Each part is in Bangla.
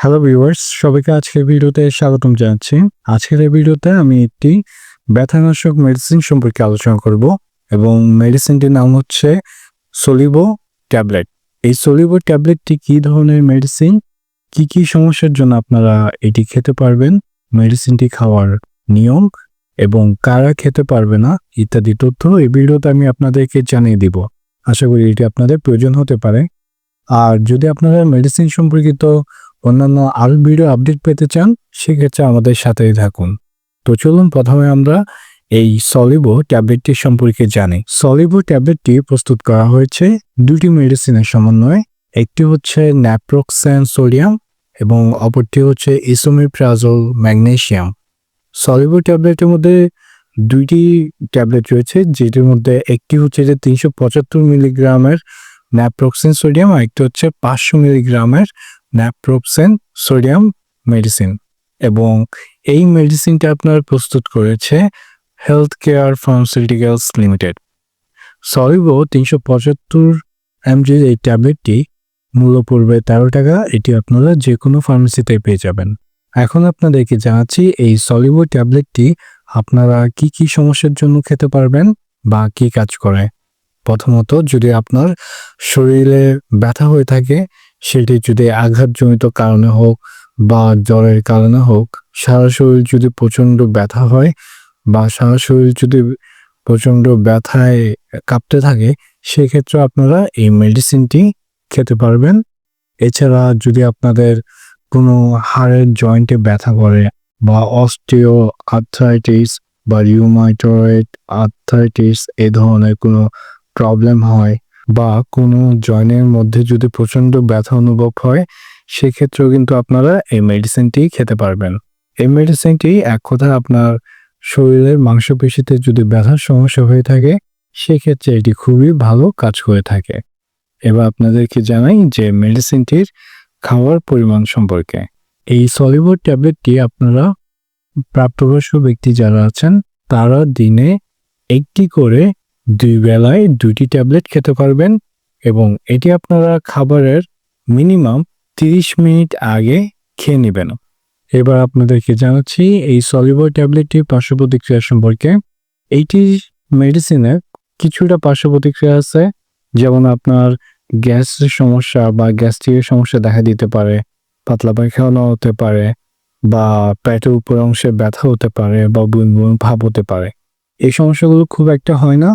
হ্যালো ভিউয়ার্স সবাইকে আজকের ভিডিওতে স্বাগতম জানাচ্ছি। আজকের এই ভিডিওতে আমি একটি ব্যথানাশক মেডিসিন সম্পর্কে আলোচনা করব এবং মেডিসিনটির নাম হচ্ছে সলিবো ট্যাবলেট এই সলিবো ট্যাবলেটটি কী ধরনের মেডিসিন কি কি সমস্যার জন্য আপনারা এটি খেতে পারবেন? মেডিসিনটি খাওয়ার নিয়ম এবং কারা খেতে পারবে না ইত্যাদি তথ্য এই ভিডিওতে আমি আপনাদেরকে জানিয়ে দিব। আশা করি এটি আপনাদের প্রয়োজন হতে পারে। আর যদি আপনারা মেডিসিন সম্পর্কিত অন্যান্য আরও ভিডিও আপডেট পেতে চান, সেক্ষেত্রে আমাদের সাথেই থাকুন। তো চলুন প্রথমে আমরা এই সলিবো ট্যাবলেটটি সম্পর্কে জানি। সলিবো ট্যাবলেটটি প্রস্তুত করা হয়েছে দুটি মেডিসিনের সমন্বয়ে। একটি হচ্ছে ন্যাপ্রোক্সেন সোডিয়াম এবং অপরটি হচ্ছে ইসোমিপ্রাজল ম্যাগনেসিয়াম সলিবো ট্যাবলেটের মধ্যে দুইটি ট্যাবলেট রয়েছে, যেটির মধ্যে একটি হচ্ছে যে তিনশো পঁচাত্তর মিলিগ্রামের ন্যাপ্রোক্সেন সোডিয়াম আর একটি হচ্ছে পাঁচশো মিলিগ্রামের ন্যাপ্রোপসেন সোডিয়াম মেডিসিন এবং এই মেডিসিনটা আপনার প্রস্তুত করেছে হেলথ কেয়ার ফার্মাসিউটিক্যালস লিমিটেড সলিবো তিনশো পঁচাত্তর এমজির এই ট্যাবলেটটি মূল্য পড়বে তেরো টাকা, এটি আপনারা যে কোনো ফার্মেসিতে পেয়ে যাবেন। এখন আপনাদেরকে জানাচ্ছি, এই সলিবো ট্যাবলেটটি আপনারা কি কি সমস্যার জন্য খেতে পারবেন বা কি কাজ করে? প্রথমত, যদি আপনার শরীরে ব্যথা হয়ে থাকে সেটি যদি আঘাতজনিত কারণে হোক বা জ্বরের কারণে হোক, সারা শরীর যদি প্রচণ্ড ব্যথা হয় বা সারা শরীর যদি প্রচণ্ড ব্যথায় কাঁপতে থাকে, সেক্ষেত্রে আপনারা এই মেডিসিনটি খেতে পারবেন। এছাড়া যদি আপনাদের কোনো হাড়ের জয়েন্টে ব্যথা করে বা অস্টিও, আর্থ্রাইটিস বা রিউমাইটয়েড আর্থ্রাইটিস এ ধরনের কোনো প্রবলেম হয় বা কোনো জয়েনের মধ্যে যদি প্রচণ্ড ব্যথা অনুভব হয়, সেক্ষেত্রেও কিন্তু আপনারা এই মেডিসিনটি খেতে পারবেন। এই মেডিসিনটি এক কথায় আপনার শরীরের মাংসপেশিতে যদি ব্যথার সমস্যা হয়ে থাকে, সেক্ষেত্রে এটি খুবই ভালো কাজ করে থাকে। এবার আপনাদেরকে জানাই যে মেডিসিনটির খাওয়ার পরিমাণ সম্পর্কে। এই সলিবর ট্যাবলেটটি আপনারা প্রাপ্তবয়স্ক ব্যক্তি যারা আছেন, তারা দিনে একটি করে দুই বেলায় দুটি ট্যাবলেট খেতে পারবেন এবং এটি আপনারা খাবারের মিনিমাম তিরিশ মিনিট আগে খেয়ে নেবেন। এবার আপনাদেরকে জানাচ্ছি এই সলিবর ট্যাবলেটটির পার্শ্ব প্রতিক্রিয়া সম্পর্কে। এইটি মেডিসিনের কিছুটা পার্শ্ব প্রতিক্রিয়া আছে, যেমন আপনার গ্যাসের সমস্যা বা গ্যাস্ট্রিকের সমস্যা দেখা দিতে পারে, পাতলা পায়খানা হতে পারে বা পেটের উপর অংশে ব্যথা হতে পারে বা বুন বুন ভাব হতে পারে। এই সমস্যাগুলো খুব একটা হয় না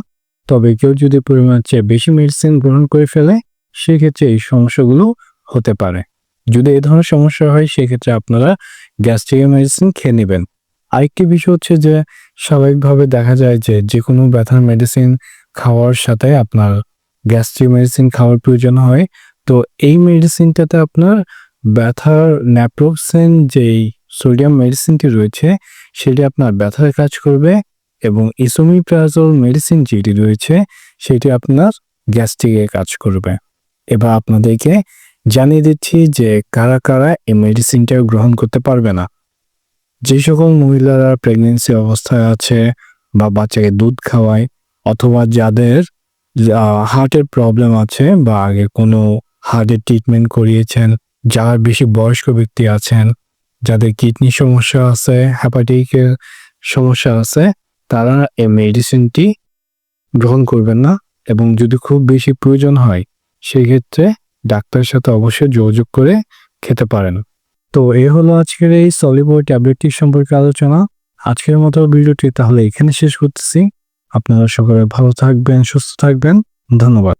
তবে কেউ যদি পরিমাণ চেয়ে বেশি মেডিসিন গ্রহণ করে ফেলে, সেক্ষেত্রে এই সমস্যাগুলো হতে পারে। যদি এ ধরনের সমস্যা হয়, সেক্ষেত্রে আপনারা গ্যাস্ট্রিকের মেডিসিন খেয়ে নেবেন। আরেকটি বিষয় হচ্ছে যে, স্বাভাবিকভাবে দেখা যায় যে যে কোনো ব্যথার মেডিসিন খাওয়ার সাথে আপনার গ্যাস্ট্রিক মেডিসিন খাওয়ার প্রয়োজন হয়। তো এই মেডিসিনটাতে আপনার ব্যথার ন্যাপ্রোক্সেন যেই সোডিয়াম মেডিসিনটি রয়েছে, সেটি আপনার ব্যথার কাজ করবে। এবং ইসোমিপ্রাজল মেডিসিন যেটি রয়েছে, সেটি আপনার গ্যাস্ট্রিকের কাজ করবে। এবার আপনাদেরকে জানিয়ে দিচ্ছি যে কারা কারা এই মেডিসিনটা গ্রহণ করতে পারবে না। যে সকল মহিলারা প্রেগনেন্সি অবস্থায় আছে বা বাচ্চাকে দুধ খাওয়ায় অথবা যাদের হার্টের প্রবলেম আছে বা আগে কোনো হার্টের ট্রিটমেন্ট করিয়েছেন, যারা বেশি বয়স্ক ব্যক্তি আছেন, যাদের কিডনি সমস্যা আছে হ্যাপাটিকের সমস্যা আছে তারা এই মেডিসিনটি গ্রহণ করবেন না এবং যদি খুব বেশি প্রয়োজন হয় সেই ক্ষেত্রে ডাক্তারের সাথে অবশ্যই যোগাযোগ করে খেতে পারেন। তো এ হলো আজকের এই সলিবর ট্যাবলেটটি সম্পর্কে আলোচনা। আজকের মতো ভিডিওটি তাহলে এখানে শেষ করতেছি। আপনারা সকলে ভালো থাকবেন, সুস্থ থাকবেন। ধন্যবাদ।